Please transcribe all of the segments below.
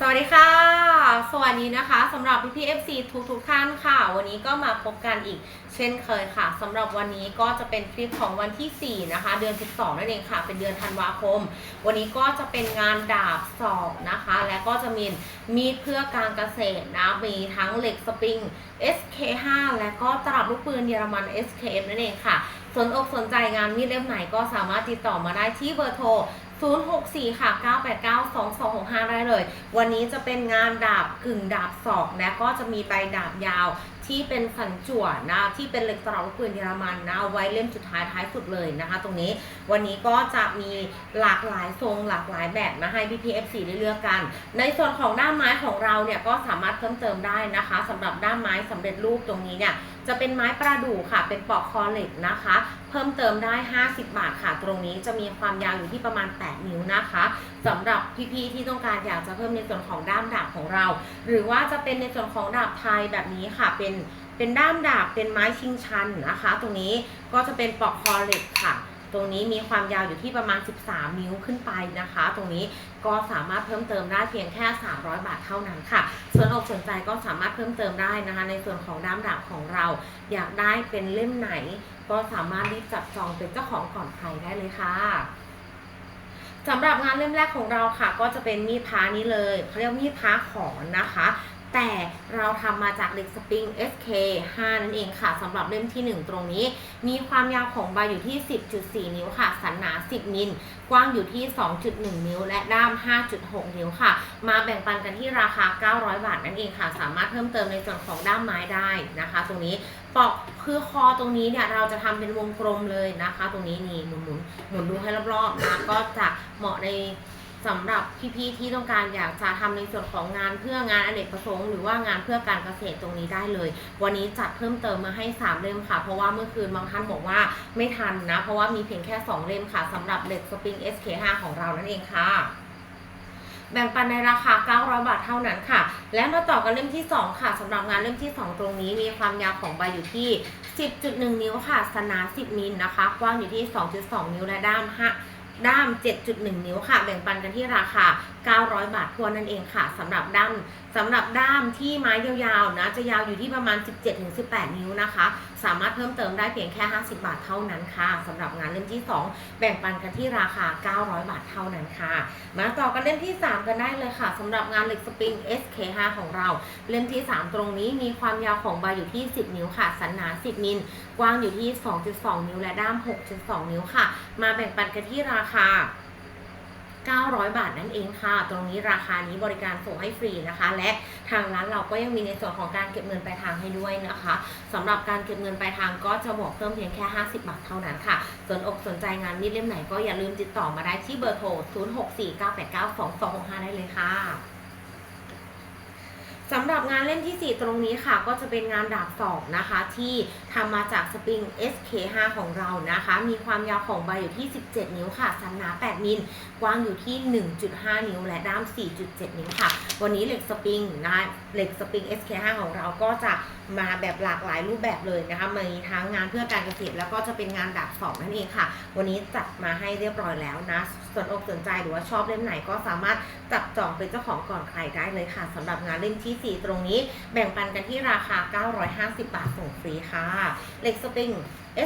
สวัสดีค่ะ สวัสดีนะคะสำหรับพี่พีเอฟซีทุกทุกท่านค่ะ วันนี้ก็มาพบกันอีกเช่นเคยค่ะสำหรับวันนี้ก็จะเป็นคลิปของวันที่ 4 นะคะ เดือน 12 นั่นเองค่ะ เป็นเดือนธันวาคม วันนี้ก็จะเป็นงานดาบสอบนะคะ และก็จะมีมีดเพื่อการเกษตรนะ มีทั้งเหล็กสปริง SK5 และก็ตลับลูกปืนเยอรมัน SKF นั่นเองค่ะ สนอกสนใจงานมีดเล่มไหนก็สามารถติดต่อมาได้ที่เบอร์โทร 064 ค่ะ 989 2265 ได้เลย วันนี้จะเป็นงานดาบกึ่งดาบศอกและก็จะมีใบดาบยาว ที่เป็นสันจั่วนะที่เป็นเหล็กตลับลูกปืนเยอรมันนะเอาไว้เล่มสุดท้ายท้ายสุดเลยนะคะ ตรงนี้วันนี้ก็จะมีหลากหลายทรงหลากหลายแบบมาให้พี่พีเอฟซีได้เลือกกัน ในส่วนของด้าไม้ของเราเนี่ยก็สามารถเพิ่มเติมได้นะคะสำหรับด้าไม้สำเร็จรูปตรงนี้เนี่ยจะเป็นไม้ประดู่ค่ะ เป็นปอกคอเหล็กนะคะ เพิ่มเติมได้ 50 บาทค่ะ ตรงนี้จะมีความยาวอยู่ที่ประมาณ 8 นิ้วนะคะสำหรับพี่ๆที่ต้องการอยากจะเพิ่มในส่วนของด้ามดาบของเรา หรือว่าจะเป็นในส่วนของดาบไทยแบบนี้ค่ะเป็นเป็นด้ามดาบเป็นไม้ชิงชันนะคะ ตรงนี้ก็จะเป็นปอกคอเหล็กค่ะตรงนี้มีความยาวอยู่ที่ประมาณ 13 นิ้วขึ้นไปนะคะ ตรงนี้ก็สามารถเพิ่มเติมได้เพียงแค่ 300 บาทเท่านั้นค่ะ ส่วนอกสนใจก็สามารถเพิ่มเติมได้นะคะ ในส่วนของด้ามดาบของเรา อยากได้เป็นเล่มไหน ก็สามารถรีบจับจองเป็นเจ้าของก่อนใครได้เลยค่ะ สำหรับงานเล่มแรกของเราค่ะ ก็จะเป็นมีดพานี้เลยเขาเรียกมีดพาขอนนะคะ แต่เราทำมาจากเหล็กสปริง SK 5 นั่นเองค่ะสำหรับเล่มที่ 1 ตรงนี้ มีความยาวของใบอยู่ที่ 10.4 นิ้วค่ะ สันหนา 10 มิล กว้างอยู่ที่ 2.1 นิ้ว และด้าม 5.6 นิ้วค่ะ มาแบ่งปันกันที่ราคา 900 บาทนั่นเองค่ะ สามารถเพิ่มเติมในส่วนของด้ามไม้ได้นะคะ ตรงนี้ปอกคือคอตรงนี้เนี่ยเราจะทำเป็นวงกลมเลยนะคะ ตรงนี้นี่หมุนหมุนหมุนดูให้รอบๆนะก็จะเหมาะใน สำหรับพี่ๆที่ต้องการอยากจะทำในส่วนของงานเพื่องานอเนกประสงค์หรือว่างานเพื่อการเกษตรตรงนี้ได้เลย วันนี้จัดเพิ่มเติมมาให้ 3 เล่มค่ะ เพราะว่าเมื่อคืนบางท่านบอกว่าไม่ทันนะ เพราะว่ามีเพียงแค่ 2 เล่มค่ะสำหรับเหล็กสปริง SK5 ของเรานั่นเองค่ะแบ่งปันในราคา 900 บาทเท่านั้นค่ะ และมาต่อกันเล่มที่ 2 ค่ะสำหรับงานเล่มที่ 2 ตรงนี้ มีความยาวของใบอยู่ที่ 10.1 นิ้วค่ะ สนา 10 มิลนะคะ กว้างอยู่ที่ 2.2 นิ้วและด้าม5 ด้าม 7.1 นิ้วค่ะ แบ่งปันกันที่ราคา 900 บาททวนนั่นเองค่ะสำหรับด้ามสำหรับด้ามที่ไม้ยาวๆนะจะยาวอยู่ที่ประมาณ 17-18 นิ้วนะคะ สามารถเพิ่มเติมได้เพียงแค่ 50 บาทเท่านั้นค่ะสำหรับงานเล่มที่ 2 แบ่งปันกันที่ราคา 900 บาทเท่านั้นค่ะ มาต่อกันเล่มที่ 3 กันได้เลยค่ะสำหรับงานเหล็กสปริง SK5 ของเรา เล่มที่ 3 ตรงนี้มีความยาวของใบอยู่ที่ 10 นิ้วค่ะ สันหนา 10 มิล กว้างอยู่ที่ 2.2 นิ้วและด้าม 6.2 นิ้วค่ะ มาแบ่งปันกันที่ราคา 900 บาทนั่นเองค่ะ ตรงนี้ราคานี้บริการส่งให้ฟรีนะคะ และทางร้านเราก็ยังมีในส่วนของการเก็บเงินปลายทางให้ด้วยนะคะสำหรับการเก็บเงินปลายทางก็จะบวกเพิ่มเพียงแค่ 50 บาทเท่านั้นค่ะ สนอกสนใจงานมีดเล่มไหนก็อย่าลืมติดต่อมาได้ที่เบอร์โทร 0649892265 ได้เลยค่ะ สำหรับงานเล่มที่ 4 ตรงนี้ค่ะ ก็จะเป็นงานดาบสอบนะคะ ที่ทำมาจากสปริง SK5 ของเรานะคะ มีความยาวของใบอยู่ที่ 17 นิ้วค่ะ สันหนา 8 มิล กว้างอยู่ที่ 1.5 นิ้ว และด้าม 4.7 นิ้วค่ะ วันนี้เหล็กสปริงนะเหล็กสปริง SK5 ของเราก็จะมาแบบหลากหลายรูปแบบเลยนะคะ มีทั้งงานเพื่อการเกษตรแล้วก็จะเป็นงานดาบสองนั่นเองค่ะ วันนี้จัดมาให้เรียบร้อยแล้วนะ สนอกสนใจหรือว่าชอบเล่มไหนก็สามารถจับจองเป็นเจ้าของก่อนใครได้เลยค่ะสำหรับงานเล่มที่4ตรงนี้ แบ่งปันกันที่ราคา 950 บาทส่งฟรีค่ะ เหล็กสปริง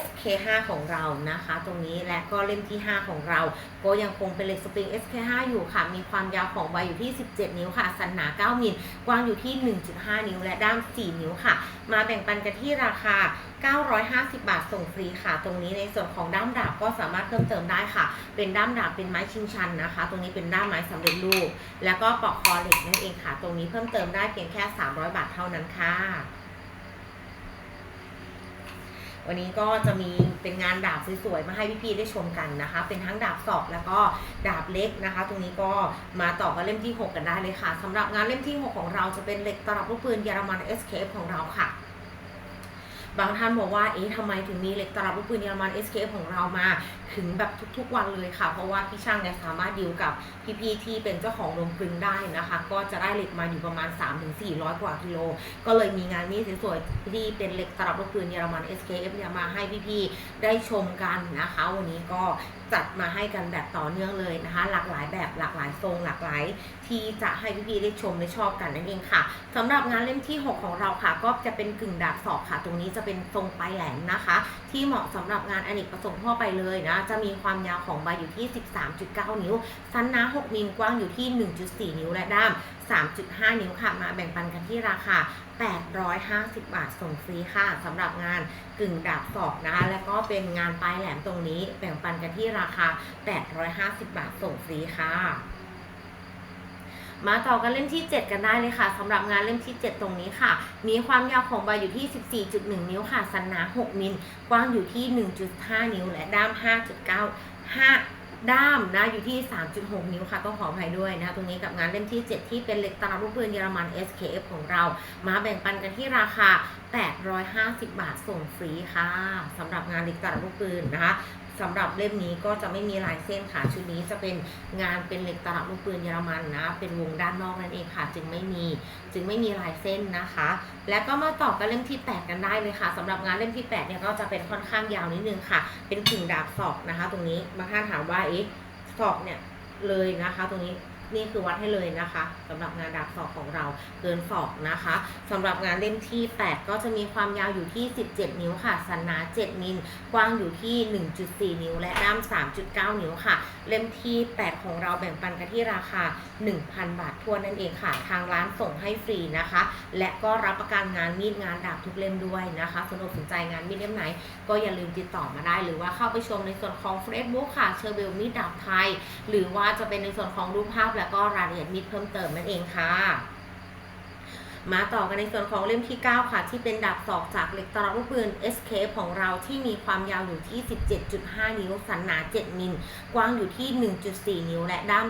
SK5 ของเรานะคะ ตรงนี้และก็เล่มที่ 5 ของเรา ก็ยังคงเป็นเหล็กสปริง SK5 อยู่ค่ะ มีความยาวของใบอยู่ที่ 17 นิ้วค่ะ สันหนา 9มิลกว้างอยู่ที่ 1.5 นิ้ว และด้าม 4 นิ้วค่ะ มาแบ่งปันกันที่ราคา 950 บาทส่งฟรีค่ะ ตรงนี้ในส่วนของด้ามดาบก็สามารถเพิ่มเติมได้ค่ะ เป็นด้ามดาบเป็นไม้ชิงชันนะคะ ตรงนี้เป็นด้ามไม้สำเร็จรูป แล้วก็ปอกคอเหล็กนั่นเองค่ะ ตรงนี้เพิ่มเติมได้เพียงแค่ 300 บาทเท่านั้นค่ะ วันนี้ก็จะมีเป็นงานดาบสวยๆมาให้พี่ๆได้ชมกันนะคะ เป็นทั้งดาบสอบแล้วก็ดาบเล็กนะคะ ตรงนี้ก็มาต่อกันเล่มที่ 6 กันได้เลยค่ะสำหรับงานเล่มที่ 6 ของเราจะเป็นเหล็กตลับลูกปืนเยอรมัน SKF ของเราค่ะ บางท่านบอกว่าเอ๊ะทำไมถึงมีเหล็กตลับลูกปืนเยอรมัน SKF ของเรามาถึงแบบทุกๆวันเลยค่ะ เพราะว่าพี่ช่างเนี่ยสามารถดีลกับพี่ๆที่เป็นเจ้าของโรงกลึงได้นะคะ ก็จะได้เหล็กมาอยู่ประมาณ 3-400 กว่ากิโล ก็เลยมีงานมีดสวยๆที่เป็นเหล็กตลับลูกปืนเยอรมัน SKF เนี่ยมาให้พี่ๆได้ชมกันนะคะ วันนี้ก็จัดมาให้กันแบบต่อเนื่องเลยนะคะ หลากหลายแบบหลากหลายทรงหลากหลายที่จะให้พี่ๆได้ชมได้ชอบกันนั่นเองค่ะสำหรับงานเล่มที่ 6 ของเราค่ะ ก็จะเป็นกึ่งดาบศอกค่ะ ตรงนี้จะเป็นทรงปลายแหลมนะคะ ที่เหมาะสำหรับงานอเนกประสงค์ทั่วไปเลยนะ จะมีความยาวของใบอยู่ที่ 13.9 นิ้ว สั้นหนา6มิลกว้างอยู่ที่ 1.4 นิ้วและด้าม 3.5 นิ้วค่ะ มาแบ่งปันกันที่ราคา 850 บาทส่งฟรีค่ะสำหรับงานกึ่งดาบศอกนะคะแล้วก็เป็นงานปลายแหลมตรงนี้ แบ่งปันกันที่ราคา 850 บาทส่งฟรีค่ะ มาต่อกันเล่มที่ 7 กันได้เลยค่ะสำหรับงานเล่มที่ 7 ตรงนี้ค่ะ มีความยาวของใบอยู่ที่ 14.1 นิ้วค่ะ สันหนา 6 มิล กว้างอยู่ที่ 1.5 นิ้ว และด้าม 5.9 5 ด้ามนะอยู่ที่ 3.6 นิ้วค่ะต้องขออภัยด้วยนะคะตรงนี้กับงานเล่มที่ 7 ที่เป็นเหล็กตลับลูกปืนเยอรมัน SKF ของเรา มาแบ่งปันกันที่ราคา 850 บาทส่งฟรีค่ะสำหรับงานเหล็กตลับลูกปืนนะคะ สำหรับเล่มนี้ก็จะไม่มีลายเส้นค่ะชุดนี้จะเป็นงานเป็นเหล็กตลับลูกปืนเยอรมันนะ เป็นวงด้านนอกนั่นเองค่ะ จึงไม่มีจึงไม่มีลายเส้นนะคะ แล้วก็มาต่อกันเล่มที่ 8 กันได้เลยค่ะสำหรับงานเล่มที่ 8 เนี่ยก็จะเป็นค่อนข้างยาวนิดนึงค่ะ เป็นกึ่งดาบศอกนะคะ ตรงนี้บางท่านถามว่าเอ๊ะศอกเนี่ยเลยนะคะ ตรงนี้ นี่คือวัดให้เลยนะคะสำหรับงานดาบศอกของเราเกินศอกนะคะสำหรับงานเล่มที่ 8 ก็จะมีความยาวอยู่ที่ 17 นิ้วค่ะสันหนา 7 มิลกว้างอยู่ที่ 1.4 นิ้ว และด้าม 3.9 นิ้วค่ะเล่มที่ 8 ของเราแบ่งปันกันที่ราคา 1,000 บาททัวนนั่นเองค่ะ ทางร้านส่งให้ฟรีนะคะ และก็รับประกันงานมีดงานดาบทุกเล่มด้วยนะคะสนุกสนใจงานมีดเล่มไหน ก็อย่าลืมติดต่อมาได้ หรือว่าเข้าไปชมในส่วนของ Facebook ค่ะเชอร์เบลมีดดาบไทย หรือว่าจะเป็นในส่วนของรูปภาพและก็รายละเอียดมีดเพิ่มเติมนั่นเองค่ะ มาต่อกันในส่วนของเล่มที่ 9 ค่ะ ที่เป็นดาบศอกจากเหล็กตลับลูกปืน Escape ของเราที่มีความยาวอยู่ที่ 17.5 นิ้ว สันหนา 7 มิล กว้างอยู่ที่ 1.4 นิ้ว และด้าม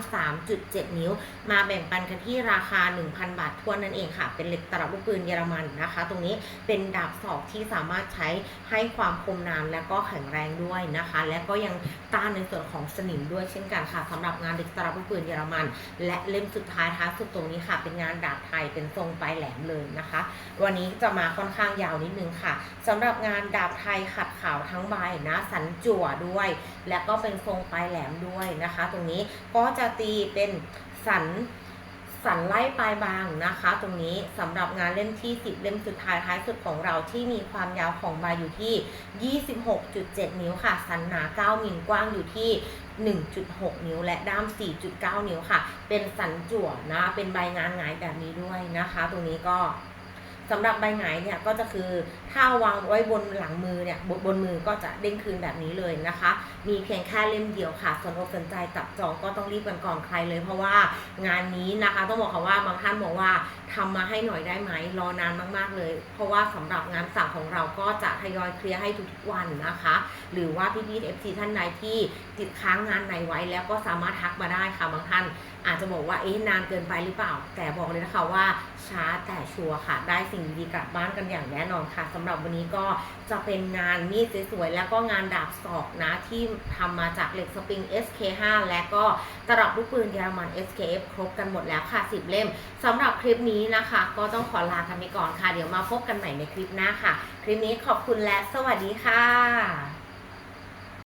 3.7 นิ้ว มาแบ่งปันกันที่ราคา 1,000 บาททวนนั่นเองค่ะ เป็นเหล็กตลับลูกปืนเยอรมันนะคะ ตรงนี้เป็นดาบศอกที่สามารถใช้ให้ความคมนานและก็แข็งแรงด้วยนะคะ และก็ยังต้านในส่วนของสนิมด้วยเช่นกันค่ะสำหรับงานเหล็กตลับลูกปืนเยอรมัน และเล่มสุดท้ายท้ายสุดตรงนี้ค่ะ เป็นงานดาบไทยเป็นทรงไปลายแหลมเลยนะคะ วันนี้จะมาค่อนข้างยาวนิดนึงค่ะสำหรับงานดาบไทยขัดขาวทั้งใบนะสันจั่วด้วย และก็เป็นทรงปลายแหลมด้วยนะคะ ตรงนี้ก็จะตีเป็นสันสันไล่ปลายบางนะคะ ตรงนี้สำหรับงานเล่มที่ 10 เล่มสุดท้ายท้ายสุดของเราที่มีความยาวของใบอยู่ที่ 26.7 นิ้วค่ะ สันหนา 9มิลกว้างอยู่ที่ 1.6 นิ้วและด้าม 4.9 นิ้วค่ะ เป็นสันจั่วนะ เป็นใบงานงายแบบนี้ด้วยนะคะ ตรงนี้ก็ สำหรับใบหงายเนี่ยก็จะคือถ้าวางไว้บนหลังมือเนี่ยบนบนมือก็จะเด้งคืนแบบนี้เลยนะคะ มีเพียงแค่เล่มเดียวค่ะส่วนอกสนใจจับจองก็ต้องรีบกันก่อนใครเลย เพราะว่างานนี้นะคะ ต้องบอกค่ะว่าบางท่านบอกว่าทำมาให้หน่อยได้ไหมรอนานมากๆเลย เพราะว่าสำหรับงานสั่งของเราก็จะทยอยเคลียร์ให้ทุกๆวันนะคะ หรือว่าพี่ๆเอฟซีท่านใดที่ติดค้างงานไหนไว้แล้วก็สามารถทักมาได้ค่ะบางท่านอาจจะบอกว่าเอ๊ะนานเกินไปหรือเปล่า แต่บอกเลยนะคะว่า ช้าแต่ชัวร์ค่ะ ได้สิ่งดีกลับบ้านกันอย่างแน่นอนค่ะสำหรับวันนี้ก็จะเป็นงานมีดสวยๆแล้วก็งานดาบศอกนะที่ทำมาจากเหล็กสปริง SK5 และก็ตลับลูกปืนเยอรมัน SKF ครบกันหมดแล้วค่ะ 10 เล่มสำหรับคลิปนี้นะคะ ก็ต้องขอลากันไปก่อนค่ะ เดี๋ยวมาพบกันใหม่ในคลิปหน้าค่ะ คลิปนี้ขอบคุณและสวัสดีค่ะ